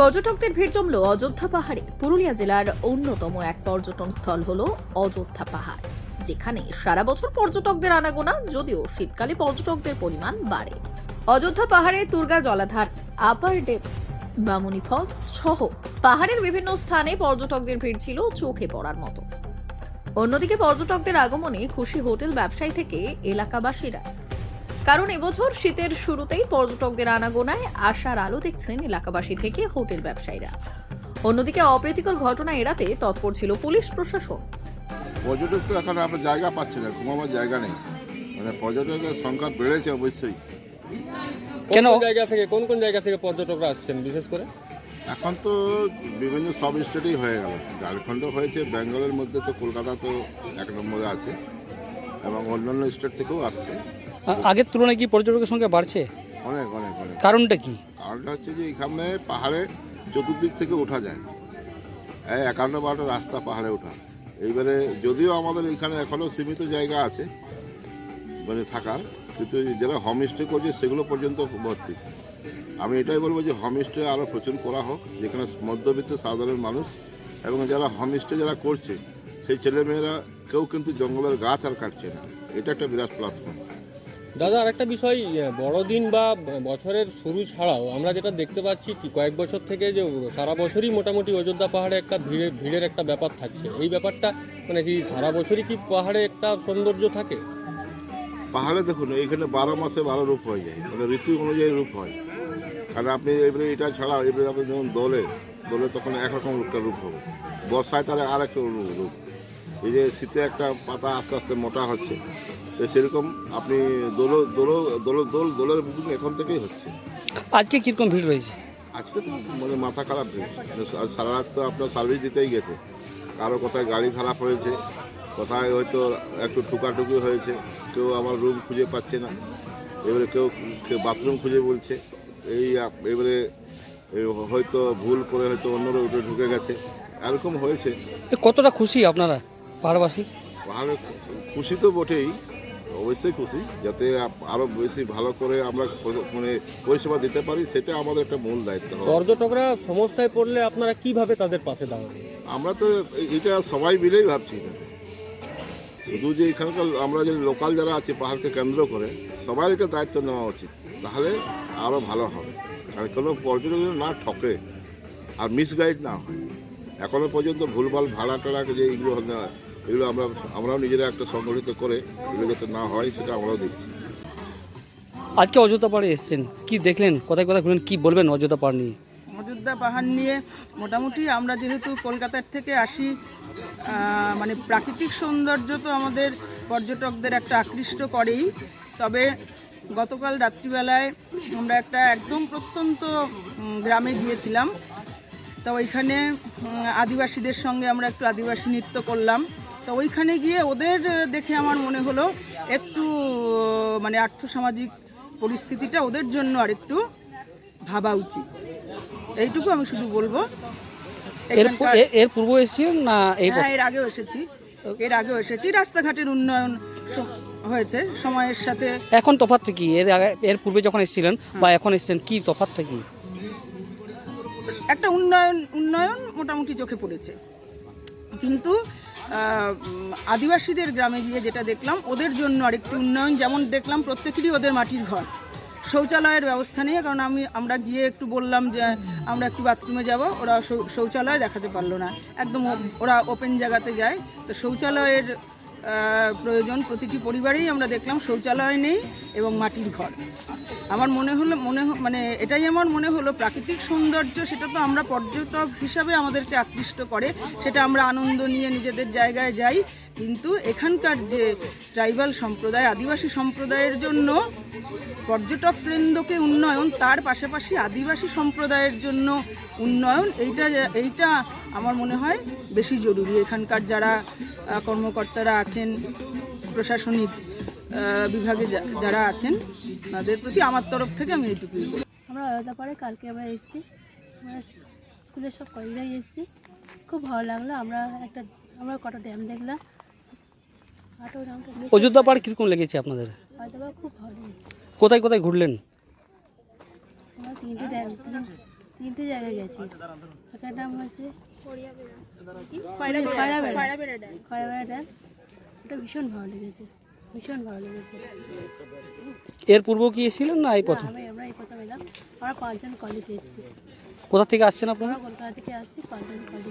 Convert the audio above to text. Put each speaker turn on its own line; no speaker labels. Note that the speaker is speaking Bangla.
পর্যটকদের ভিড় জমল অযোধ্যা পাহাড়ে। পুরুলিয়া জেলার অন্যতম এক পর্যটন স্থল হল অযোধ্যা পাহাড়, যেখানে সারা বছর পর্যটকদের আনাগোনা, যদিও শীতকালে পর্যটকদের পরিমাণ বাড়ে। অযোধ্যা পাহাড়ে তুর্গা জলাধার, আপার ডেপ বামুনি ফলস সহ পাহাড়ের বিভিন্ন স্থানে পর্যটকদের ভিড় ছিল চোখে পড়ার মতো। অন্যদিকে পর্যটকদের আগমনে খুশি হোটেল ব্যবসায়ী থেকে এলাকাবাসীরা কারণ এবছর শীতের শুরুতেই পর্যটকদের আনাগোনায় আশার আলো দেখছেন এলাকাবাসী থেকে হোটেল ব্যবসায়ীরা। অন্যদিকে অপ্রীতিকর ঘটনা এড়াতে তৎপর ছিল পুলিশ প্রশাসন।
পর্যটক তো এখন আপনার জায়গা পাচ্ছে না ঘুমাবার জায়গা নেই। মানে পর্যটকের সংখ্যা বেড়েছে অবশ্যই।
কেন?
জায়গা থেকে কোন কোন জায়গা থেকে পর্যটকরা আসছেন বিশেষ করে?
এখন তো বিভিন্ন সব স্টেটেই হয়ে গেল। ঝাড়খণ্ড হয়েছে বেঙ্গলের মধ্যে তো কলকাতা তো এক নম্বরে আছে এবং অন্যান্য স্টেট থেকেও আসছে।
আগের তুলনায় কি পর্যটকের সংখ্যা বাড়ছে?
অনেক অনেক অনেক।
কারণটা কি?
কারণটা হচ্ছে যে এখানে পাহাড়ে চতুর্দিক থেকে ওঠা যায়। একান্ন বারোটা রাস্তা পাহাড়ে ওঠা। এইবারে যদিও আমাদের এখানে এখনও সীমিত জায়গা আছে মানে থাকার কিন্তু যারা হোমস্টে করছে সেগুলো পর্যন্ত ভর্তি। আমি এটাই বলব যে হোমস্টে আরও প্রচুর করা হোক যেখানে মধ্যবিত্ত সাধারণ মানুষ এবং যারা হোমস্টে যারা করছে সেই ছেলেমেয়েরা কেউ কিন্তু জঙ্গলের গাছ আর কাটছে না। এটা একটা বিরাট প্লাস পয়েন্ট
দাদা আরেকটা বিষয় ইয়ে, বড়দিন বা বছরের শুরু ছাড়াও আমরা যেটা দেখতে পাচ্ছি কি কয়েক বছর থেকে যে সারা বছরই মোটামুটি অযোধ্যা পাহাড়ে একটা ভিড়ের ভিড়ের একটা ব্যাপার থাকছে। এই ব্যাপারটা মানে কি সারা বছরই কি পাহাড়ে একটা সৌন্দর্য থাকে?
পাহাড়ে দেখুন এখানে বারো মাসে বারো রূপ হয়ে যায়। মানে ঋতু অনুযায়ী রূপ হয়। কারণ আপনি এবারে এটা ছাড়াও এবারে আপনি যখন দোলে দোলে তখন একরকম একটা রূপ হবে। বর্ষায় তাহলে আর একটা রূপ। এই যে শীতে একটা পাতা আস্তে আস্তে মোটা হচ্ছে তো সেরকম আপনি দোলো দোলো দোলো দোল দোলের বুকিং এখন থেকেই হচ্ছে।
আজকে কীরকম ভিড় রয়েছে?
আজকে তো মানে মাথা খারাপ ভিড়। সারা রাত তো আপনার সার্ভিস দিতেই গেছে। কারও কোথায় গাড়ি খারাপ হয়েছে কোথায় হয়তো একটু টুকাটুকি হয়েছে কেউ আমার রুম খুঁজে পাচ্ছে না। এবারে কেউ কেউ বাথরুম খুঁজে বলছে। এই এবারে হয়তো ভুল করে হয়তো অন্য রুটে ঢুকে গেছে। এরকম হয়েছে।
কতটা খুশি আপনারা? পাহাড়বাসী
ভালো খুশি তো বটেই অবশ্যই খুশি যাতে আরও বেশি ভালো করে আমরা মানে পরিষেবা দিতে পারি সেটা আমাদের একটা মূল দায়িত্ব
পর্যটকরা সমস্যায় পড়লে আপনারা কীভাবে তাদের পাশে দাঁড়াবেন?
আমরা তো এটা সবাই মিলেই ভাবছি। শুধু যে এখানকার আমরা যে লোকাল যারা আছে পাহাড়কে কেন্দ্র করে সবার এটা দায়িত্ব নেওয়া উচিত। তাহলে আরও ভালো হবে। কারণ কোনো পর্যটক না ঠকে আর মিসগাইড না হয়। এখনও পর্যন্ত ভুলভাল ভাড়া টাড়া যে হয়- এগুলো আমরা আমরাও নিজেরা একটা সংগঠিত করে এগুলো যাতে না হয় সেটা আমরাও দেখছি।
আজকে অযোধ্যা পাহাড়ে এসেছেন কি দেখলেন? কোথায় কোথায় ঘুরলেন? কি বলবেন অযোধ্যা পাহাড় নিয়ে?
অযোধ্যা পাহাড় নিয়ে মোটামুটি আমরা যেহেতু কলকাতার থেকে আসি মানে প্রাকৃতিক সৌন্দর্য তো আমাদের পর্যটকদের একটা আকৃষ্ট করেই। তবে গতকাল রাত্রিবেলায় আমরা একটা একদম প্রত্যন্ত গ্রামে গিয়েছিলাম। তো ওইখানে আদিবাসীদের সঙ্গে আমরা একটু আদিবাসী নৃত্য করলাম। তো ওইখানে গিয়ে ওদের দেখে আমার মনে হলো একটু মানে আর্থসামাজিক পরিস্থিতিটা ওদের জন্য আর একটু ভাবা উচিত। এইটুকু আমি শুধু বলব।
এর পূর্ব এসেছিলেন না
হ্যাঁ এর আগেও এসেছি। এর আগেও এসেছি। রাস্তাঘাটের উন্নয়ন হয়েছে সময়ের সাথে।
এখন তফাৎটা কি? এর এর পূর্বে যখন এসেছিলেন বা এখন এসেছেন কি তফাৎটা কি?
একটা উন্নয়ন উন্নয়ন মোটামুটি চোখে পড়েছে। কিন্তু আদিবাসীদের গ্রামে গিয়ে যেটা দেখলাম, ওদের জন্য আরেকটু উন্নয়ন, যেমন দেখলাম প্রত্যেকেরই ওদের মাটির ঘর। শৌচালয়ের ব্যবস্থা নেই, কারণ আমি, আমরা গিয়ে একটু বললাম যে আমরা একটু বাথরুমে যাব, ওরা শৌচালয় দেখাতে পারল না। একদম ওরা ওপেন জায়গাতে যায়। তো শৌচালয়ের প্রয়োজন প্রতিটি পরিবারেই আমরা দেখলাম শৌচালয় নেই এবং মাটির ঘর। আমার মনে হলো, মনে মানে এটাই আমার মনে হলো, প্রাকৃতিক সৌন্দর্য সেটা তো আমরা পর্যটক হিসাবে আমাদেরকে আকৃষ্ট করে, সেটা আমরা আনন্দ নিয়ে নিজেদের জায়গায় যাই। কিন্তু এখানকার যে ট্রাইবাল সম্প্রদায়, আদিবাসী সম্প্রদায়ের জন্য পর্যটক কেন্দ্রকে উন্নয়ন, তার পাশাপাশি আদিবাসী সম্প্রদায়ের জন্য উন্নয়ন, এইটা এইটা আমার মনে হয় বেশি জরুরি। এখানকার যারা কর্মকর্তারা আছেন, প্রশাসনিক বিভাগে যা- যারা আছেন তাদের প্রতি আমার তরফ থেকে আমি এইটুকুই
আমরা আলাদা পরে কালকে আমরা এসেছি। আমরা স্কুলের সব কলেজেই এসেছি। খুব ভালো লাগল। আমরা একটা আমরা কটা ড্যাম দেখলাম।
অযোধ্যা পাহাড় কীরকম লেগেছে আপনাদের?
খুব ভালো
কোথায় কোথায় ঘুরলেন?
আমরা তিনটে ড্যাম তিনটে জায়গায় গেছি। সেটার নাম হচ্ছে
খয়রাবেড়া।
খয়রাবেড়া। ড্যাম ওটা ভীষণ ভালো লেগেছে। ভীষণ ভালো লেগেছে।
এর পূর্ব কি এসেছিলেন না এই প্রথম?
আমি আমরা এই কথা এলাম। আমরা পাঁচজন কলেজ এসেছি।
কোথা থেকে আসছেন আপনারা?
কলকাতা থেকে আসছি পাঁচজন কলেজ